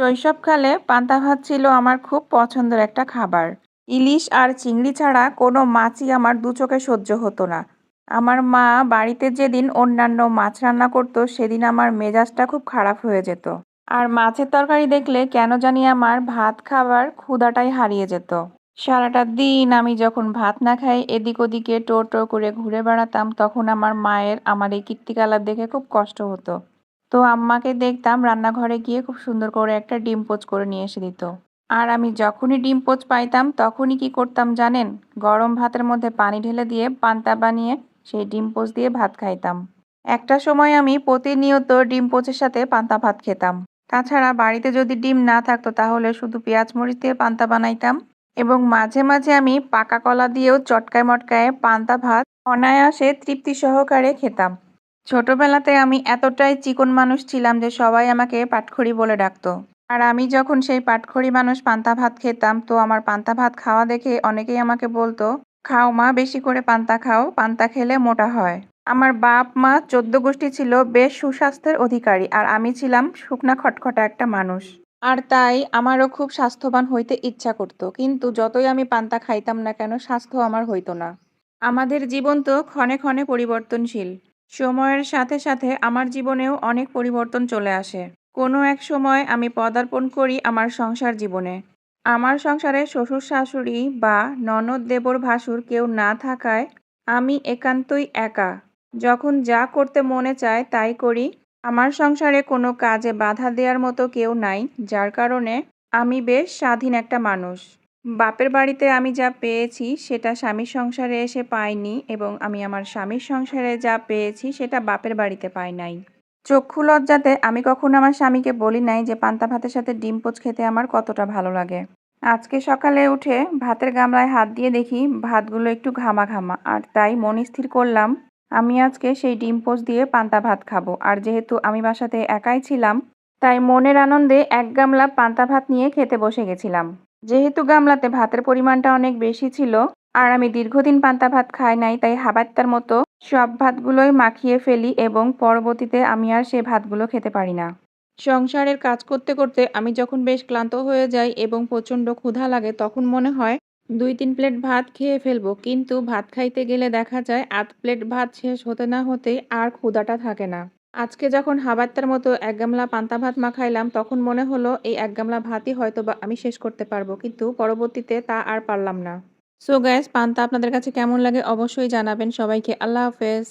শৈশবকালে পান্তা ভাত ছিল আমার খুব পছন্দের একটা খাবার। ইলিশ আর চিংড়ি ছাড়া কোনো মাছই আমার দু চোখে সহ্য হতো না। আমার মা বাড়িতে যেদিন অন্যান্য মাছ রান্না করতো, সেদিন আমার মেজাজটা খুব খারাপ হয়ে যেত। আর মাছের তরকারি দেখলে কেন জানি আমার ভাত খাবার ক্ষুধাটাই হারিয়ে যেত। সারাটা দিন আমি যখন ভাত না খাই, এদিক ওদিকে টোর টোর করে ঘুরে বেড়াতাম, তখন আমার মায়ের আমার এই কীর্তিকলাপ দেখে খুব কষ্ট হতো। তো আম্মাকে দেখতাম রান্নাঘরে গিয়ে খুব সুন্দর করে একটা ডিম পোচ করে নিয়ে এসে দিত। আর আমি যখনই ডিম পোচ পাইতাম তখনই কি করতাম জানেন? গরম ভাতের মধ্যে পানি ঢেলে দিয়ে পান্তা বানিয়ে সেই ডিম পোচ দিয়ে ভাত খাইতাম। একটা সময় আমি প্রতিনিয়ত ডিম পোচের সাথে পান্তা ভাত খেতাম। তাছাড়া বাড়িতে যদি ডিম না থাকতো তাহলে শুধু পেঁয়াজ মরিচ দিয়ে পান্তা বানাইতাম এবং মাঝে মাঝে আমি পাকা কলা দিয়েও চটকায় মটকায় পান্তা ভাত অনায়াসে তৃপ্তি সহকারে খেতাম। ছোটবেলাতে আমি এতটাই চিকন মানুষ ছিলাম যে সবাই আমাকে পাটখড়ি বলে ডাকতো। আর আমি যখন সেই পাটখড়ি মানুষ পান্তা ভাত খেতাম, তো আমার পান্তা ভাত খাওয়া দেখে অনেকেই আমাকে বলতো, খাও মা, বেশি করে পান্তা খাও, পান্তা খেলে মোটা হয়। আমার বাপ মা চোদ্দ গোষ্ঠী ছিল, বেশ সুস্বাস্থ্যের অধিকারী, আর আমি ছিলাম শুকনা খটখটা একটা মানুষ। আর তাই আমারও খুব স্বাস্থ্যবান হইতে ইচ্ছা করতো, কিন্তু যতই আমি পান্তা খাইতাম না কেন, স্বাস্থ্য আমার হইতো না। আমাদের জীবন তো ক্ষণে ক্ষণে পরিবর্তনশীল। সময়ের সাথে সাথে আমার জীবনেও অনেক পরিবর্তন চলে আসে। কোনো এক সময় আমি পদার্পণ করি আমার সংসার জীবনে। আমার সংসারে শ্বশুর, শাশুড়ি বা ননদ, দেবর, ভাসুর কেউ না থাকায় আমি একান্তই একা। যখন যা করতে মনে চায় তাই করি। আমার সংসারে কোনো কাজে বাধা দেওয়ার মতো কেউ নাই, যার কারণে আমি বেশ স্বাধীন একটা মানুষ। বাপের বাড়িতে আমি যা পেয়েছি, সেটা স্বামীর সংসারে এসে পাইনি এবং আমি আমার স্বামীর সংসারে যা পেয়েছি, সেটা বাপের বাড়িতে পাই নাই। চক্ষু লজ্জাতে আমি কখনো আমার স্বামীকে বলি নাই যে, পান্তা ভাতের সাথে ডিম পোচ খেতে আমার কতটা ভালো লাগে। আজকে সকালে উঠে ভাতের গামলায় হাত দিয়ে দেখি ভাতগুলো একটু ঘামা ঘামা আর তাই মন স্থির করলাম, আমি আজকে সেই ডিম পোচ দিয়ে পান্তা ভাত খাব। আর যেহেতু আমি বাসাতে একাই ছিলাম, তাই মনের আনন্দে এক গামলা পান্তা ভাত নিয়ে খেতে বসে গেছিলাম। যেহেতু গামলাতে ভাতের পরিমাণটা অনেক বেশি ছিল, আর আমি দীর্ঘদিন পান্তা ভাত খাই নাই, তাই হাবাত্তার মতো সব ভাতগুলোই মাখিয়ে ফেলি এবং পরবর্তীতে আমি আর সে ভাতগুলো খেতে পারি না। সংসারের কাজ করতে করতে আমি যখন বেশ ক্লান্ত হয়ে যাই এবং প্রচণ্ড ক্ষুধা লাগে, তখন মনে হয় দুই তিন প্লেট ভাত খেয়ে ফেলব, কিন্তু ভাত খাইতে গেলে দেখা যায় আধ প্লেট ভাত শেষ হতে না হতেই আর ক্ষুধাটা থাকে না। আজকে যখন হাবাত্তার মতো এক গামলা পান্তা ভাত মা খাইলাম, তখন মনে হলো এই এক গামলা ভাতই হয়তো বা আমি শেষ করতে পারব, কিন্তু পরবর্তীতে তা আর পারলাম না। সো গ্যাস পান্তা আপনাদের কাছে কেমন লাগে অবশ্যই জানাবেন। সবাইকে আল্লাহ হাফেজ।